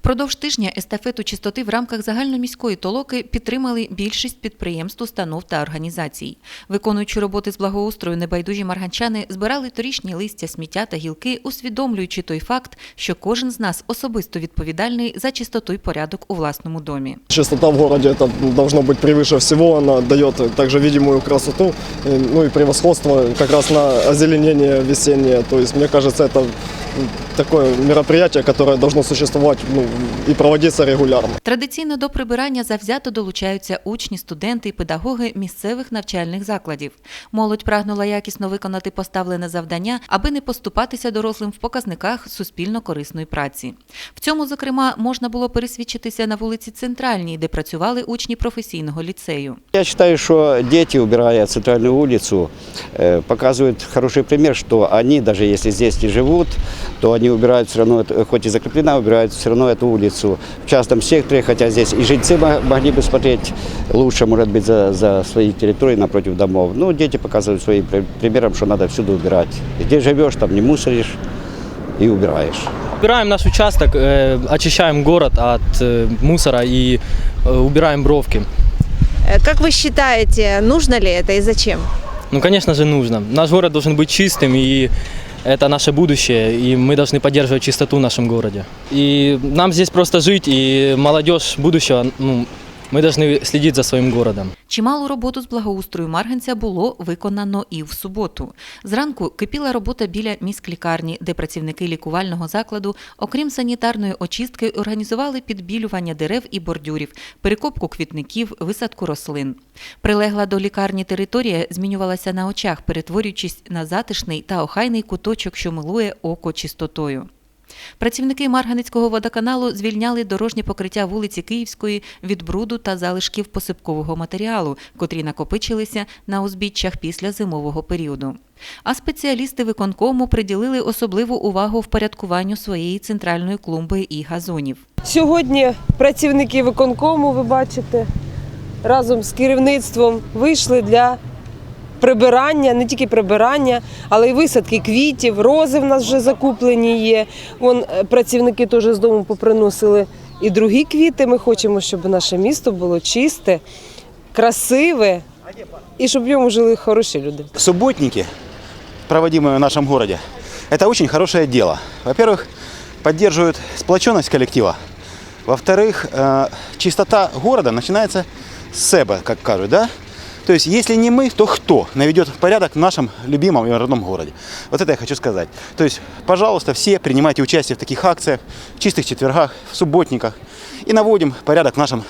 Впродовж тижня естафету чистоти в рамках загальноміської толоки підтримали більшість підприємств, установ та організацій. Виконуючи роботи з благоустрою, небайдужі марганчани збирали торішні листя, сміття та гілки, усвідомлюючи той факт, що кожен з нас особисто відповідальний за чистоту й порядок у власному домі. Чистота в городе это должно быть превыше всего, она дает также видимую красоту, э, ну и превосходство как раз на озеленение весеннее. То есть мне кажется, это м, такое мероприятие, которое должно существовать ну, и проводиться регулярно. Традиційно до прибирання завзято долучаються учні, студенти і педагоги місцевих навчальних закладів. Молодь прагнула якісно виконати поставлене завдання, аби не поступатися дорослим в показниках суспільно корисної праці. В цьому, зокрема, можна було пересвідчитися на вулиці Центральній, де працювали учні професійного ліцею. Я считаю, что дети, убирая центральную улицу, э, показывают хороший пример, что они, даже если здесь не живут, то они убирают все равно, это- хоть и закреплена, убирают все равно эту улицу в частном секторе, хотя здесь и жильцы мо- могли бы смотреть лучше, может быть, за, за свои территории напротив домов. Ну, дети показывают своим при- примером, что надо всюду убирать. Где живешь, там не мусоришь и убираешь. Убираем наш участок, э, очищаем город от э, мусора и э, убираем бровки. Как вы считаете, нужно ли это и зачем? Ну, конечно же, нужно. Наш город должен быть чистым, и это наше будущее, и мы должны поддерживать чистоту в нашем городе. И нам здесь просто жить, и молодежь будущего, ну, мы должны следить за своим городом. Чималу роботу з благоустрою Марганця було виконано і в суботу. Зранку кипіла робота біля міськлікарні, де працівники лікувального закладу, окрім санітарної очистки, організували підбілювання дерев і бордюрів, перекопку квітників, висадку рослин. Прилегла до лікарні територія змінювалася на очах, перетворюючись на затишний та охайний куточок, що милує око чистотою. Працівники Марганецького водоканалу звільняли дорожнє покриття вулиці Київської від бруду та залишків посипкового матеріалу, котрі накопичилися на узбіччях після зимового періоду. А спеціалісти виконкому приділили особливу увагу впорядкуванню своєї центральної клумби і газонів. Сьогодні працівники виконкому, ви бачите, разом з керівництвом вийшли для прибирання, не тільки прибирання, але й висадки квітів, рози в нас вже закуплені є. Вон е, працівники теж з дому поприносили і другі квіти. Ми хочемо, щоб наше місто було чисте, красиве і щоб в ньому жили хороші люди. субботники, проводимые в нашем городе, это очень хорошее дело. Во-первых, поддерживают сплоченность коллектива. Во-вторых, э, чистота города начинается с себя, как кажут, да? То есть, если не мы, то кто наведет порядок в нашем любимом и родном городе? Вот это я хочу сказать. То есть, пожалуйста, все принимайте участие в таких акциях, в чистых четвергах, в субботниках и наводим порядок в нашем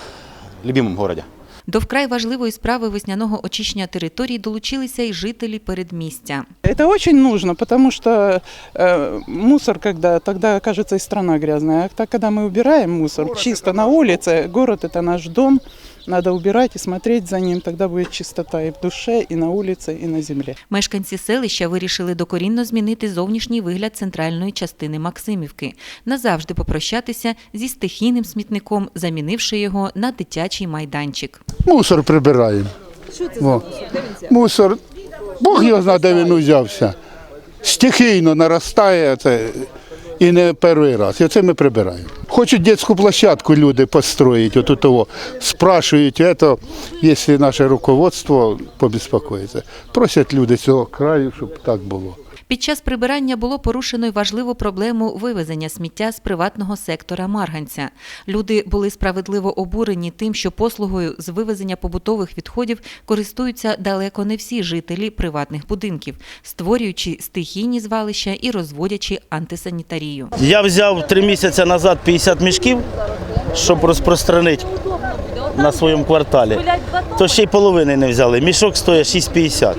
любимом городе. До вкрай важливої справи весняного очищення територій долучилися й жителі передмістя. Это очень нужно, потому что э, мусор, когда тогда кажется и страна грязная, а так, когда мы убираем мусор чисто на улице, город это наш дом, надо убирать и смотреть за ним, тогда будет чистота и в душе, и на улице, и на земле. Мешканці селища вирішили докорінно змінити зовнішній вигляд центральної частини Максимівки, назавжди попрощатися зі стихійним смітником, замінивши його на дитячий майданчик. Мусор прибираємо. Що це? Мусор, Бог його знає, де він узявся. Стихійно наростає це і не перший раз. І це ми прибираємо. Хочуть дитячу площадку люди построїти, отут того. Спрашують, це, якщо наше руководство побезпокоїться. Просять люди цього краю, щоб так було. Під час прибирання було порушено й важливу проблему вивезення сміття з приватного сектора Марганця. Люди були справедливо обурені тим, що послугою з вивезення побутових відходів користуються далеко не всі жителі приватних будинків, створюючи стихійні звалища і розводячи антисанітарію. Я взяв три місяці назад 50 мішків, щоб розпространити на своєму кварталі. То ще й половини не взяли. Мішок стоїть 6,50.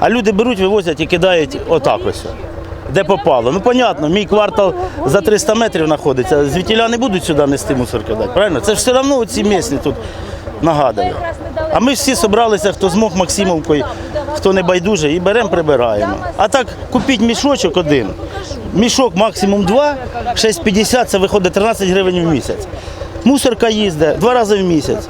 А люди беруть, вивозять і кидають отак ось. Де попало. Ну, понятно, мій квартал за 300 метрів знаходиться. Звідтіля не будуть сюди нести мусор кидати. Правильно? Це ж все одно ці місні тут нагадали. А ми всі зібралися, хто змог Максимовкою, хто не байдуже, і беремо, прибираємо. А так купіть мішочок один. Мішок максимум два, 6,50 це виходить 13 гривень в місяць. Мусорка їздить два рази в місяць.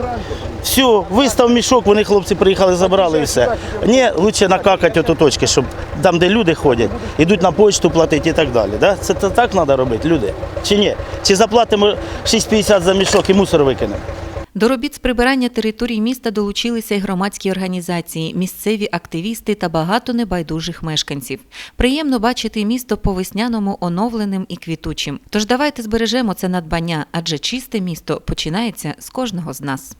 Все, вистав мішок, вони хлопці приїхали, забрали і все. Ні, краще накакати ото точки, щоб там, де люди ходять, йдуть на почту платити і так далі. Да? Це так треба робити, люди? Чи ні? Чи заплатимо 6,50 за мішок і мусор викинемо? До робіт з прибирання територій міста долучилися й громадські організації, місцеві активісти та багато небайдужих мешканців. Приємно бачити місто по весняному оновленим і квітучим. Тож давайте збережемо це надбання, адже чисте місто починається з кожного з нас.